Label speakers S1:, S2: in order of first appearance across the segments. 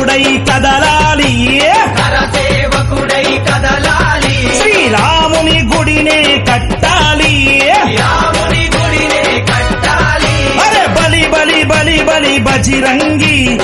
S1: కదలాలి.
S2: కరసేవకుడై కదలాలి.
S1: శ్రీరాముని గుడినే కట్టాలి.
S2: రాముని గుడినే కట్టాలి.
S1: అరే బలి బలి బలి బలి బజిరంగి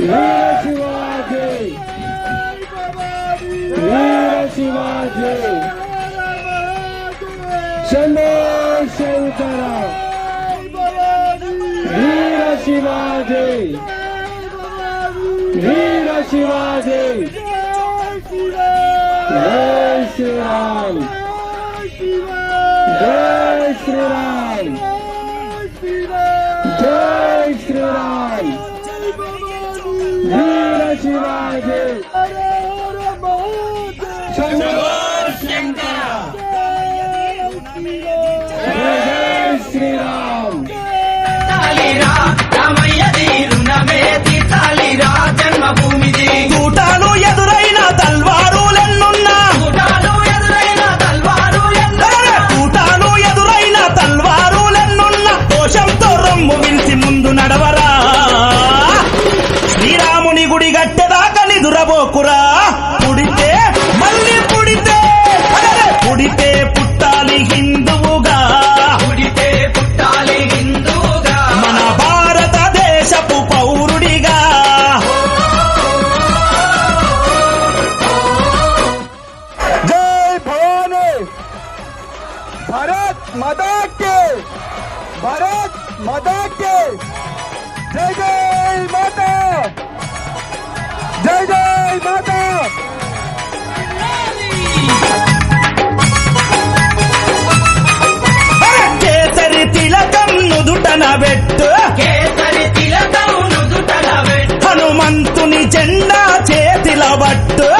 S3: వీర శివాజీ వీర శివాజీ శంభో శంకర వీర శివాజీ వీర శివాజీ జై శ్రీరామ్ వీర శివాజీ భరత్ మదాకే భరత్ మదాకే జై జై మాతా. జై జై
S1: మాతా. కేసరి తిలకం నుదుటన పెట్టు.
S2: కేసరి తిలకం నుదుటన
S1: హనుమంతుని జెండా చేతిల బట్టు.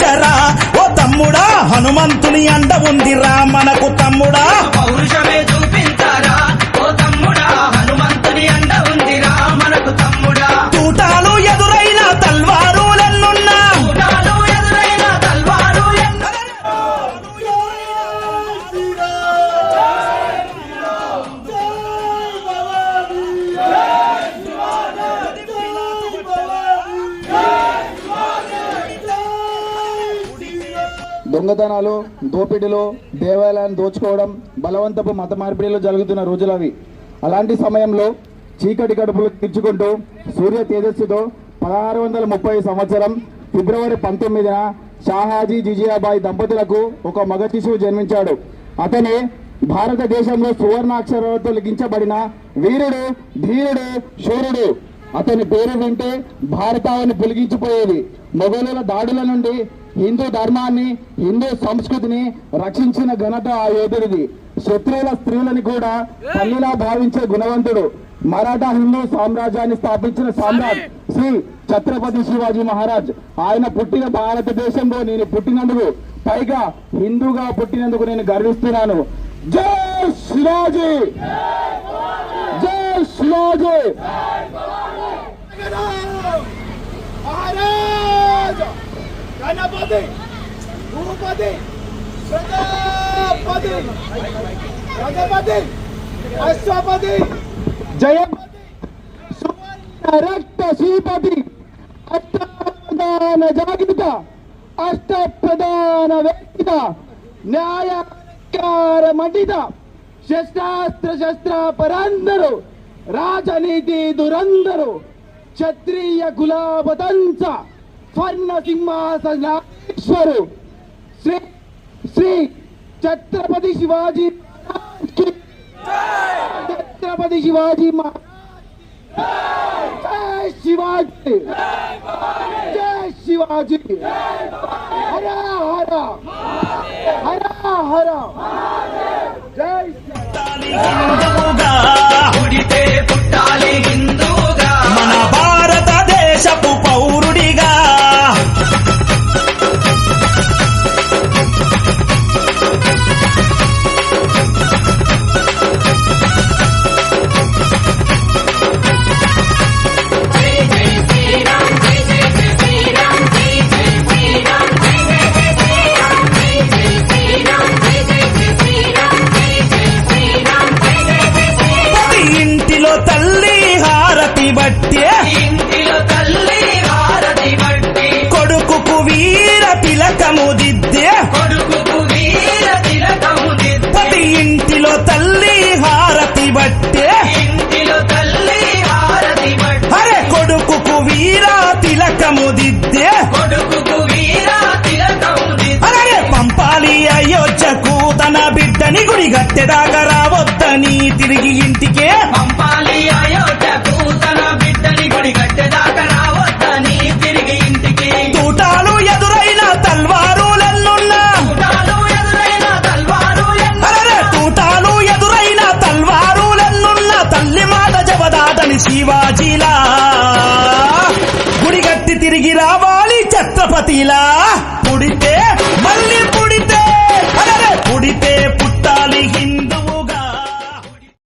S1: చూపించరా ఓ తమ్ముడా హనుమంతుని అండ ఉందిరా మనకు తమ్ముడా.
S3: దొంగతనాలు దోపిడీలు దేవాలయాన్ని దోచుకోవడం బలవంతపు మత మార్పిడిలు జరుగుతున్న రోజులవి. అలాంటి సమయంలో చీకటి కడుపులు తీర్చుకుంటూ సూర్య తేజస్సుతో పదహారు వందల ముప్పై సంవత్సరం ఫిబ్రవరి పంతొమ్మిదిన షాహాజీ జిజియాబాయి దంపతులకు ఒక మగ శిశువు జన్మించాడు. అతనే భారతదేశంలో సువర్ణాక్షరాలతో లిఖించబడిన వీరుడు ధీరుడు శూరుడు. అతని పేరు వింటే భారతావని పులిగించిపోయేది మొఘలుల దాడుల నుండి హిందూ ధర్మాన్ని హిందూ సంస్కృతిని రక్షించిన ఘనత ఆ యోధుడిది శత్రువుల స్త్రీలని కూడా తల్లిలా భావించే గుణవంతుడు మరాఠా హిందూ సామ్రాజ్యాన్ని స్థాపించిన సామ్రాట్ శ్రీ ఛత్రపతి శివాజీ మహారాజ్ ఆయన పుట్టిన భారతదేశంలో నేను పుట్టినందుకు పైగా హిందూగా పుట్టినందుకు నేను గర్విస్తున్నాను జై శివాజీ జై శివాజీ
S4: మహారాజ్ कानापदे गुरुपदे श्रद्धापदे रगपदे अश्वपदे
S3: जयपदे सुवर्ण रक्त श्रीपदे अष्टप्रधान जागृत अष्टप्रधान व्यक्तित न्यायाधिकार मंडित शस्त्रास्त्र शस्त्रापरांधरो राजनीती दुरंधरो क्षत्रिय गुलाबतांचा గులాబతంచ స్వర్ణ సింహాసనాశ్వరు శ్రీ శ్రీ ఛత్రపతి శివాజీ మహారాజ్కి ఛత్రపతి శివాజీ మహా జై శివాజీ జై శివాజీ హర
S1: తిలకము దిద్దే ప్రతి ఇంటిలో తల్లి హారతి బట్టే. అరే కొడుకుకు వీర తిలకము దిద్ది అరే పంపాలి అయోధ్యకు తన బిడ్డని గుడి గట్టెదాకా రావద్దని తిరిగి ఇంటికే. శివాజీలా. గుడిగట్టి తిరిగి రావాలి ఛత్రపతిలా.